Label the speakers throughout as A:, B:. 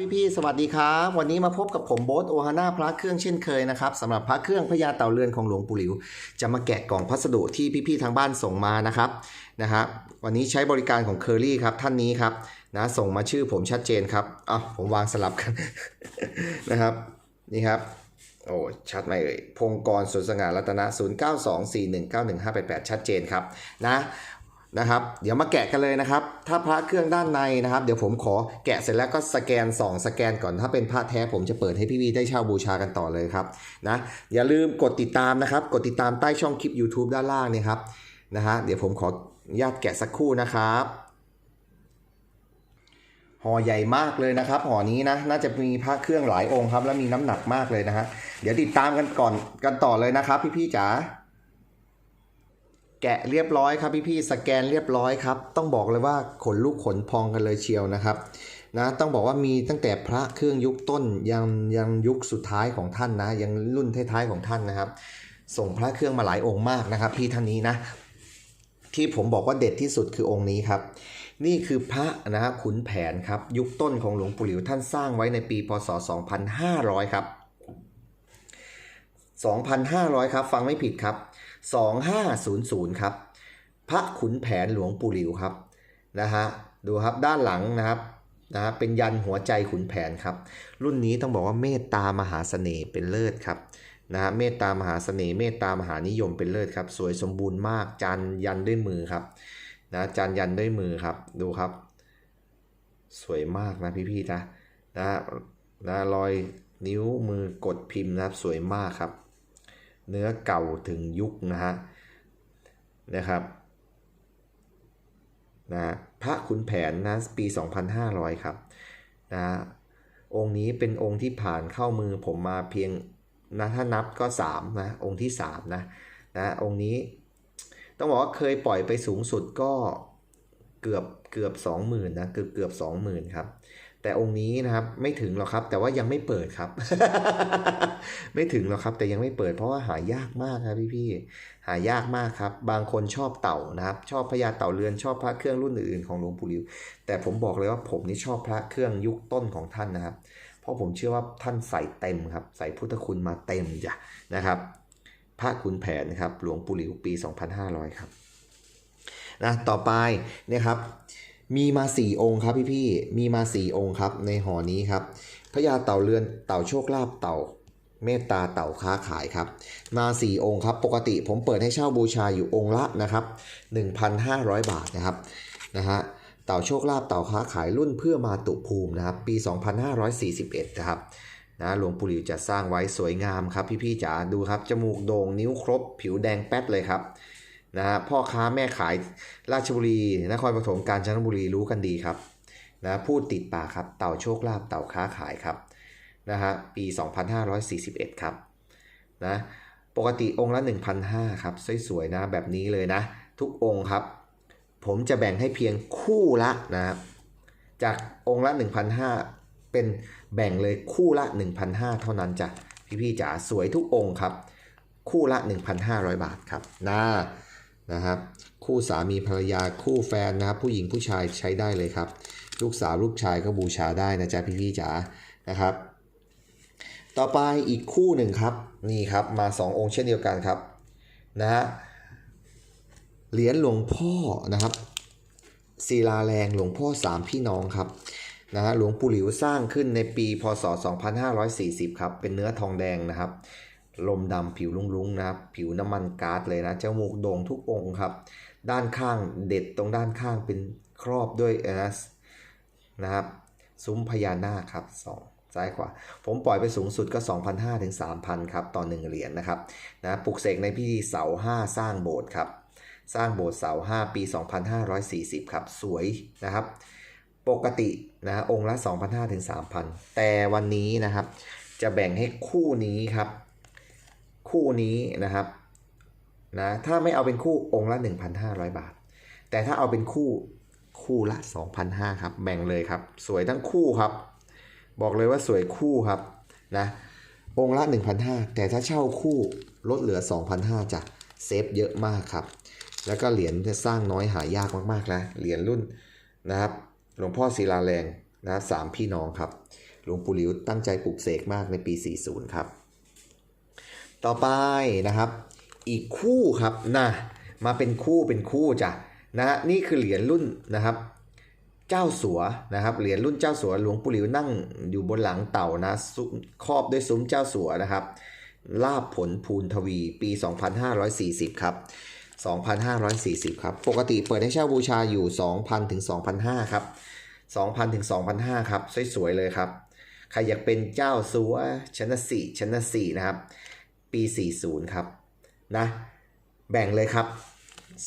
A: พี่พี่ๆ สวัสดีครับ วันนี้มาพบกับผมโบ๊ทโอฮาน่าพระเครื่องเช่นเคยนะครับสำหรับพระเครื่องพญาเต่าเรือนของหลวงปู่หลิว จะมาแกะกล่องพัสดุที่พี่พี่ๆ ทางบ้านส่งมานะครับนะฮะวันนี้ใช้บริการของเคอรี่ครับท่านนี้ครับนะส่งมาชื่อผมชัดเจนครับอ้าวผมวางสลับกัน นะครับนี่ครับโอ้ชัดไหมเอ่ยพงกรสุนสง่ารัตนะ 0924191588 ชัดเจนครับนะ นะครับ เดี๋ยวมาแกะกันเลยนะครับ ถ้าพระเครื่องด้านในนะครับ เดี๋ยวผมขอแกะเสร็จแล้วก็สแกนส่องสแกนก่อน ถ้าเป็นพระแท้ผมจะเปิดให้พี่วีได้เช่าบูชากันต่อเลยครับนะอย่าลืมกดติดตามนะครับ กดติดตามใต้ช่องคลิป YouTube ด้านล่างนี่ครับนะฮะเดี๋ยวผมขอญาตแกะสักครู่นะครับห่อใหญ่มากเลยนะครับห่อนี้นะน่าจะมีพระเครื่องหลายองค์ครับ และมีน้ำหนักมากเลยนะฮะเดี๋ยวติดตามกันก่อนกันต่อเลยนะครับ พี่ๆจ๋า แกะเรียบร้อยครับพี่ๆสแกนเรียบร้อยครับ ต้องบอกเลยว่าขนลุกขนพองกันเลยเชียวนะครับนะต้องบอกว่ามีตั้งแต่พระเครื่องยุคต้นยังยังยุคสุดท้ายของท่านนะ ยังรุ่นท้ายๆของท่านนะครับ ส่งพระเครื่องมาหลายองค์มากนะครับ พี่ท่านนี้นะ ที่ผมบอกว่าเด็ดที่สุดคือองค์นี้ครับ นี่คือพระนะครับขุนแผนครับ ยุคต้นของหลวงปู่หลิวท่านสร้างไว้ในปีพศ 2500 ครับ 2,500 ครับ ฟังไม่ผิดครับ 2500 ครับ พระขุนแผนหลวงปู่หลิวครับนะฮะดูครับด้านหลังนะครับนะฮะเป็นยันหัวใจขุนแผนครับ รุ่นนี้ต้องบอกว่าเมตตามหาเสน่ห์เป็นเลิศครับนะฮะเมตตามหาเสน่ห์เมตตามหานิยมเป็นเลิศครับ สวยสมบูรณ์มากจันยันด้วยมือครับนะจานยันด้วยมือครับดูครับ สวยมากนะพี่ๆนะนะนะรอยนิ้วมือกดพิมพ์นะครับสวยมากครับ เนื้อเก่าถึงยุคนะฮะนะครับนะพระขุนแผนนะปี 2500 ครับนะองค์นี้เป็นองค์ที่ผ่านเข้ามือผมมาเพียงนะถ้านับก็3นะองค์ที่3นะนะองค์นี้ต้องบอกว่าเคยปล่อยไปสูงสุดก็เกือบเกือบสองหมื่นนะเกือบเกือบสองหมื่นครับ แต่องค์นี้นะครับไม่ถึงหรอกครับ แต่ว่ายังไม่เปิดครับ ไม่ถึงหรอกครับ แต่ยังไม่เปิดเพราะว่าหายากมากครับพี่ๆหายากมากครับ บางคนชอบเต่านะครับ ชอบพญาเต่าเรือนชอบพระเครื่องรุ่นอื่นๆของหลวงปู่หลิว แต่ผมบอกเลยว่าผมนี่ชอบพระเครื่องยุคต้นของท่านนะครับ เพราะผมเชื่อว่าท่านใส่เต็มครับ ใส่พุทธคุณมาเต็มจ้ะนะครับพระขุนแผนนะครับหลวงปู่หลิวปี 2500 ครับนะต่อไปเนี่ยครับ มีมา4องค์ครับพี่ๆมีมา4องค์ครับ ในหอนี้ครับพญาเต่าเรือนเต่าโชคลาภเต่าเมตตาเต่าค้าขายครับ มา4องค์ครับปกติผมเปิดให้เช่าบูชาอยู่องค์ละนะครับ 1,500 บาทนะครับนะฮะเต่าโชคลาภเต่าค้าขายรุ่นเพื่อมาตุภูมินะครับ ปี 2541 นะครับนะหลวงปู่หลิวจะสร้างไว้สวยงามครับ พี่ๆจ๋าดูครับ จมูกโด่งนิ้วครบ ผิวแดงแป๊ดเลยครับ นะฮะพ่อค้าแม่ขายราชบุรี นครปฐมกาญจนบุรีรู้กันดีครับนะพูดติดปากครับเต่าโชคลาภเต่าค้าขายครับนะฮะปี 2541 ครับนะปกติองค์ละ 1,500ครับสวยๆนะแบบนี้เลยนะ ทุกองค์ครับ ผมจะแบ่งให้เพียงคู่ละนะครับจากองค์ละ 1,500 เป็นแบ่งเลยคู่ละ 1,500 เท่านั้นจ้ะพี่ๆจ๋าสวยทุกองค์ครับ คู่ละ 1,500 บาทครับนะ นะครับคู่สามีภรรยาคู่แฟนนะครับ ผู้หญิงผู้ชายใช้ได้เลยครับ ลูกสาวลูกชายก็บูชาได้นะจ๊ะพี่ๆจ๋านะครับ ต่อไปอีกคู่หนึ่งครับนี่ครับมา 2 องค์เช่นเดียวกันครับนะฮะเหรียญหลวงพ่อนะครับศิลาแรงหลวงพ่อสามพี่น้องครับนะฮะหลวงปู่หลิวสร้างขึ้นในปีพศ 2540 ครับ เป็นเนื้อทองแดงนะครับ ลมดำผิวลุ้งๆนะครับ ผิวน้ำมันก๊าซเลยนะจมูกโด่งทุกองค์ครับ ด้านข้างเด็ดตรงด้านข้างเป็นครอบด้วยนะนะครับ ซุ้มพญานาคครับสองซ้ายขวาผมปล่อยไปสูงสุดก็ 2,500ถึง3,000 ครับ ต่อ 1 เหรียญนะครับนะปลุกเสกในพิธีเสา 5 สร้างโบสถ์ครับ สร้างโบสถ์เสา 5 ปี 2540 ครับ สวยนะครับ ปกตินะองค์ละ 2,500ถึง3,000 แต่วันนี้นะครับ จะแบ่งให้คู่นี้ครับ คู่นี้นะครับนะถ้าไม่เอาเป็นคู่องค์ละ 1,500 บาท แต่ถ้าเอาเป็นคู่คู่ละ 2,500ครับแบ่งเลยครับ สวยทั้งคู่ครับ บอกเลยว่าสวยคู่ครับนะองค์ละ 1,500 แต่ถ้าเช่าคู่ลดเหลือ 2,500จ้ะเซฟเยอะมากครับ แล้วก็เหรียญจะสร้างน้อยหายากมากๆนะเหรียญรุ่นนะครับหลวงพ่อศิลาแรงนะสามพี่น้องครับหลวงปู่หลิวตั้งใจปลูกเสกมากในปี 40 ครับ ต่อไปนะครับ อีกคู่ครับนะมาเป็นคู่เป็นคู่จ้ะนะฮะนี่คือเหรียญรุ่นนะครับเจ้าสัวนะครับเหรียญรุ่นเจ้าสัวหลวงปู่หลิวนั่งอยู่บนหลังเต่านะซุ้มครอบด้วยซุ้มเจ้าสัวนะครับลาบผลภูนทวีปี 2540 ครับ 2,540 ครับ ปกติเปิดให้เช่าบูชาอยู่ 2,000 ถึง 2,500 ครับ 2,000 ถึง 2,500 ครับ สวยๆเลยครับ ใครอยากเป็นเจ้าสัวชนะสี่ชนะสี่นะครับ ปี 40 ครับนะแบ่งเลยครับ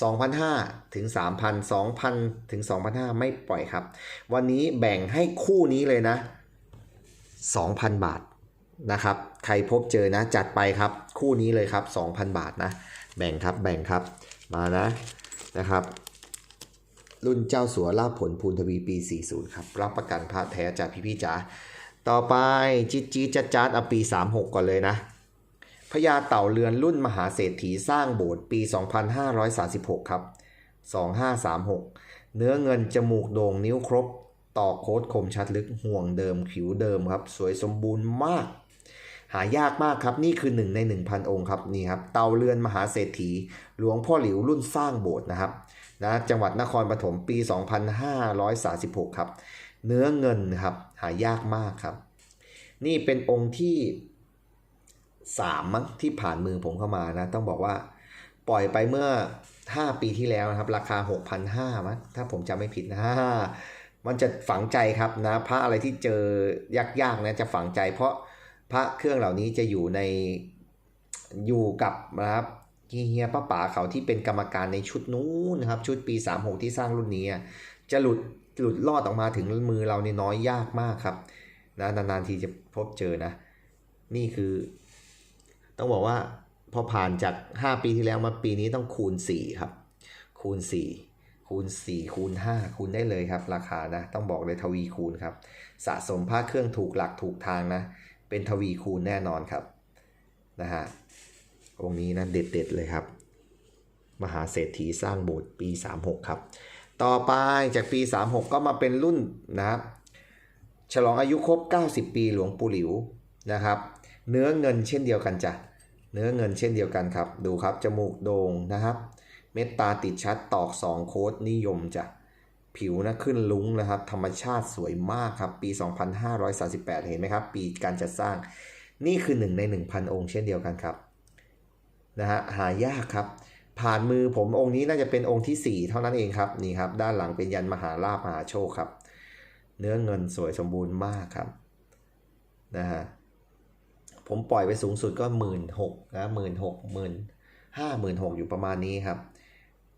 A: 2,500ถึง 3,000 2,000 ถึง2,500ไม่ปล่อยครับ วันนี้แบ่งให้คู่นี้เลยนะ 2,000 บาทนะครับ ใครพบเจอนะจัดไปครับ คู่นี้เลยครับ 2,000 บาทนะ แบ่งครับแบ่งครับมานะนะครับ รุ่นเจ้าสัวลาภผลภูนทวีปี 40 ครับ รับประกันพระแท้จากพี่ๆจ๋าต่อไปจีจีจัดจัดเอาปี 36 ก่อนเลยนะ ญาเต่าเรือนรุ่นมหาเศรษฐีสร้างโบสถ์ปี 2536 ครับ 2536 เนื้อเงินจมูกโด่งนิ้วครบ ต่อโค้ดคมชัดลึกห่วงเดิมผิวเดิมครับ สวยสมบูรณ์มาก หายากมากครับ นี่คือหนึ่งใน 1,000 องค์ครับนี่ครับ เตาเรือนมหาเศรษฐี หลวงพ่อหลิวรุ่นสร้างโบสถ์นะครับนะจังหวัดนครปฐมปี 2536 ครับ เนื้อเงินครับหายากมากครับ นี่เป็นองค์ที่ สามมั้งที่ผ่านมือผมเข้ามานะ ต้องบอกว่าปล่อยไปเมื่อ 5 ปีที่แล้วนะครับ ราคา 6,500มั้งถ้าผมจำไม่ผิดนะมันจะฝังใจครับนะ พระอะไรที่เจอยากๆนะจะฝังใจ เพราะพระเครื่องเหล่านี้จะอยู่ในอยู่กับนะครับเฮียป้าป๋าเขาที่เป็นกรรมการในชุดนู้นนะครับ ชุดปี 36 ที่สร้างรุ่นนี้ จะหลุดหลุดลอดออกมาถึงมือเราเนี่ยน้อยยากมากครับนะนานๆทีจะพบเจอนะ นี่คือ ต้องบอกว่าพอผ่านจาก 5 ปีที่แล้วมาปีนี้ต้องคูณ 4 ครับ คูณ 4 คูณ 4 คูณ 5 คูณได้เลยครับ ราคานะ ต้องบอกเลยทวีคูณครับ สะสมผ้าเครื่องถูกหลักถูกทางนะ เป็นทวีคูณแน่นอนครับนะฮะองค์นี้นะเด็ด ๆ เลยครับ มหาเศรษฐีสร้างโบสถ์ปี 36 ครับ ต่อไปจากปี 36 ก็มาเป็นรุ่นนะครับฉลองอายุครบ 90 ปีหลวงปู่หลิวนะครับ เนื้อเงินเช่นเดียวกันจ้ะ เนื้อเงินเช่นเดียวกันครับ ดูครับ จมูกโด่งนะครับ เม็ดตาติดชัดตอก 2 โค้ดนิยมจ้ะผิวนะขึ้นลุ้งนะครับ ธรรมชาติสวยมากครับ ปี 2538 เห็นไหมครับ ปีการจัดสร้าง นี่คือ 1 ใน 1,000 องค์เช่นเดียวกันครับนะฮะหายากครับ ผ่านมือผมองค์นี้น่าจะเป็นองค์ที่ 4 เท่านั้นเองครับนี่ครับ ด้านหลังเป็นยันมหาลาภมหาโชคครับ เนื้อเงินสวยสมบูรณ์มากครับนะฮะ ผมปล่อยไปสูงสุดก็หมื่นหกนะหมื่นหกหมื่นห้าหมื่นหกอยู่ประมาณนี้ครับ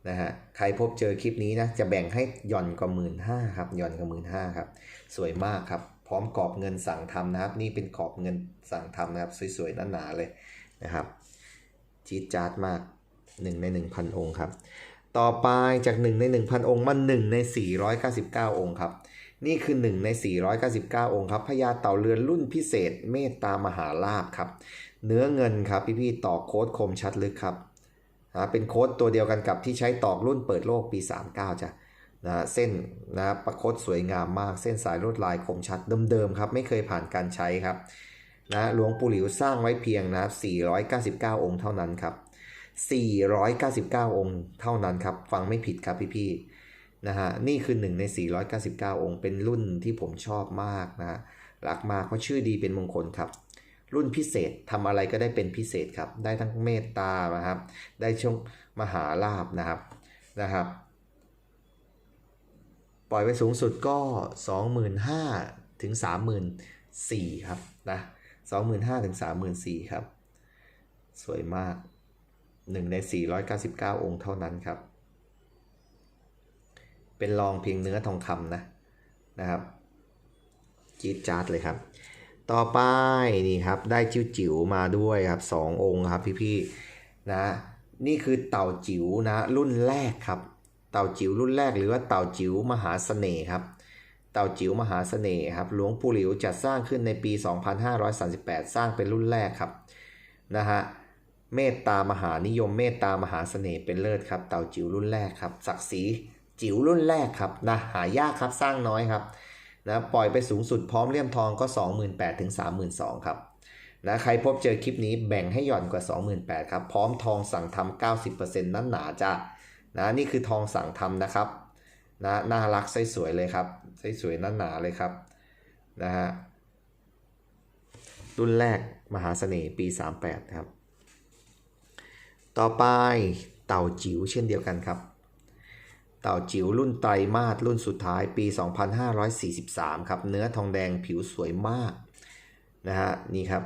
A: นะฮะใครพบเจอคลิปนี้นะจะแบ่งให้หย่อนกว่าหมื่นห้าครับหย่อนกว่าหมื่นห้าครับ สวยมากครับ พร้อมกรอบเงินสั่งทำนะครับ นี่เป็นกรอบเงินสั่งทำนะครับ สวยๆหนาๆเลยนะครับจี๊ดจ๊าดมาก1ใน1,000องค์ครับ ต่อไปจาก1ใน1,000องค์มา1ใน499องค์ครับ นี่คือ 1 ใน 499 องค์ครับพญาเต่าเรือนรุ่นพิเศษเมตตามหาลาภครับ เนื้อเงินครับพี่ๆต่อโค้ดคมชัดลึกครับนะเป็นโค้ดตัวเดียวกันกับที่ใช้ตอกรุ่นเปิดโลกปี 39จ้ะนะเส้นนะประคดสวยงามมากเส้นสายลวดลายคมชัดเดิมๆครับ ไม่เคยผ่านการใช้ครับนะหลวงปู่หลิวสร้างไว้เพียงนะ499 องค์เท่านั้นครับ499 องค์เท่านั้นครับ ฟังไม่ผิดครับพี่ๆ นะฮะนี่คือหนึ่งใน 499 องค์ เป็นรุ่นที่ผมชอบมากนะรักมากเพราะชื่อดีเป็นมงคลครับ รุ่นพิเศษทำอะไรก็ได้เป็นพิเศษครับ ได้ทั้งเมตตานะครับ ได้ช่วงมหาลาบนะครับนะครับ ปล่อยไปสูงสุดก็ 25,000 ถึง 34,000 ครับนะ25,000 ถึง 34,000 ครับ สวยมาก 1 ใน 499 องค์เท่านั้นครับ เป็นรองเพียงเนื้อทองคำนะนะครับจี๊ดจ๊าดเลยครับ ต่อไปนี่ครับได้จิ๋วจิ๋วๆมาด้วยครับ2องค์ครับพี่ๆนะนี่คือเต่าจิ๋วนะรุ่นแรกครับ เต่าจิ๋วรุ่นแรกหรือว่าเต่าจิ๋วมหาเสน่ห์ครับเต่าจิ๋วมหาเสน่ห์ครับหลวงปู่หลิวจัดสร้างขึ้นในปี 2538 สร้างเป็นรุ่นแรกครับนะฮะเมตตามหานิยมเมตตามหาเสน่ห์เป็นเลิศครับ เต่าจิ๋วรุ่นแรกครับศักดิ์ศรี จิ๋วรุ่นแรกครับนะหายากครับสร้างน้อยครับนะปล่อยไปสูงสุดพร้อมเลี่ยมทองก็ 28,000ถึง32,000ครับนะใครพบเจอคลิปนี้แบ่งให้หย่อนกว่า 28,000ครับพร้อมทองสั่งทำ90%นั่นหนาจ้านะนี่คือทองสั่งทำนะครับนะน่ารักสวยๆเลยครับสวยๆนั่นหนาเลยครับนะฮะรุ่นแรกมหาเสน่ห์ปี 38 ครับ ต่อไปเต่าจิ๋วเช่นเดียวกันครับ เต่าจิ๋วรุ่นไตรมาสรุ่นสุดท้ายปี 2543 ครับ เนื้อทองแดงผิวสวยมากนะฮะนี่ครับ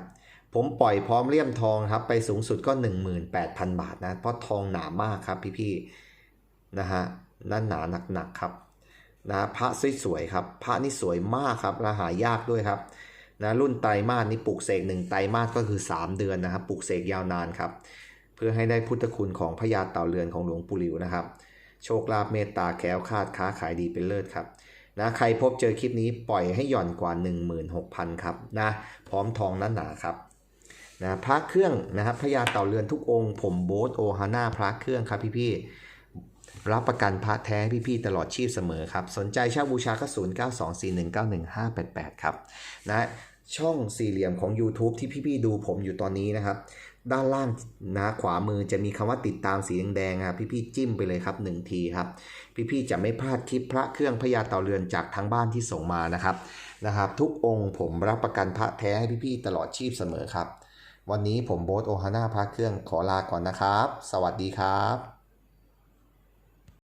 A: ผมปล่อยพร้อมเลี่ยมทองครับ ไปสูงสุดก็ 18,000 บาทนะ เพราะทองหนามากครับพี่ๆนะฮะนั่นหนาหนักๆครับนะพระสวยๆครับ พระนี่สวยมากครับและหายากด้วยครับนะรุ่นไตรมาสนี่ปลูกเสกหนึ่งไตรมาสก็คือ 3 เดือนนะครับปลูกเสกยาวนานครับ เพื่อให้ได้พุทธคุณของพญาเต่าเรือนของหลวงปู่หลิวนะครับ โชคลาภเมตตาแคล้วคาดค้าขายดีเป็นเลิศครับนะใครพบเจอคลิปนี้ปล่อยให้หย่อนกว่า 16,000 ครับนะพร้อมทองนั้นหนาครับนะพระเครื่องนะครับพญาเต่าเรือนทุกองค์ผมโบ๊ทโอฮาน่าพระเครื่องครับพี่ๆรับประกันพระแท้พี่ๆตลอดชีพเสมอครับ สนใจเช่าบูชาก็0 9 2 4 1 9 1 5 8 8ครับนะ ช่องสี่เหลี่ยมของ YouTube ที่พี่ๆดูผมอยู่ตอนนี้นะครับ ด้านล่างนะขวามือจะมีคำว่าติดตามสีแดงๆครับพี่ๆจิ้มไปเลยครับ1ทีครับ พี่ๆจะไม่พลาดคลิปพระเครื่องพญาเต่าเรือนจากทางบ้านที่ส่งมานะครับนะครับ ทุกองค์ผมรับประกันพระแท้ให้พี่ๆตลอดชีพเสมอครับ วันนี้ผมโบ๊ทโอฮาน่าพระเครื่องขอลาก่อนนะครับ สวัสดีครับ